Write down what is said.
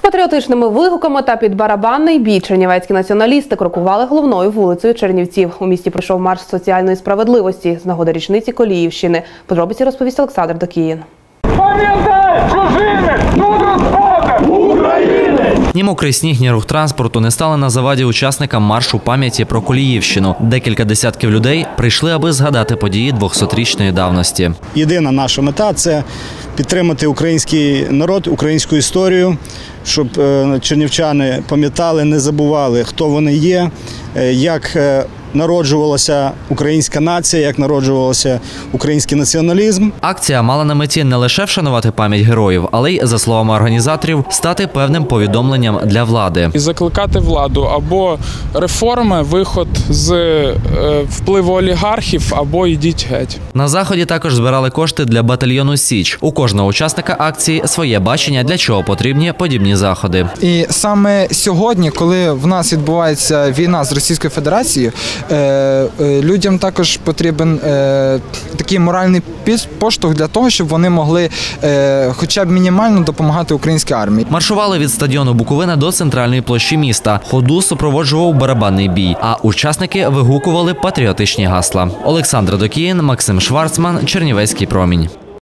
З патріотичними вигуками та під барабанний бій чернівецькі націоналісти крокували головною вулицею Чернівців. У місті пройшов марш соціальної справедливості з нагоди річниці Коліївщини. Подробиці розповість Олександр Докіїн. Ні мокрий сніг, ні рух транспорту не стали на заваді учасникам маршу пам'яті про Коліївщину. Декілька десятків людей прийшли, аби згадати події 200-річної давності. Єдина наша мета це підтримати український народ, українську історію, щоб е, чернівчани пам'ятали, не забували, хто вони є, е, як е, народжувалася українська нація, як народжувався український націоналізм. Акція мала на меті не лише вшанувати пам'ять героїв, але й, за словами організаторів, стати певним повідомленням для влади. і закликати владу або реформи, виход з е, впливу олігархів, або йдіть геть. На заході також збирали кошти для батальйону Січ. У кожного учасника акції своє бачення, для чого потрібні подібні заходи. І саме сьогодні, коли в нас відбувається війна з Російською Федерацією, людям також потрібен е, такий моральний поштовх для того, щоб вони могли е, хоча б мінімально допомагати українській армії. Маршували від стадіону Буковина до центральної площі міста. Ходу супроводжував барабанний бій, а учасники вигукували патріотичні гасла. Олександр Докіїн, Максим Шварцман, Чернівецький промінь.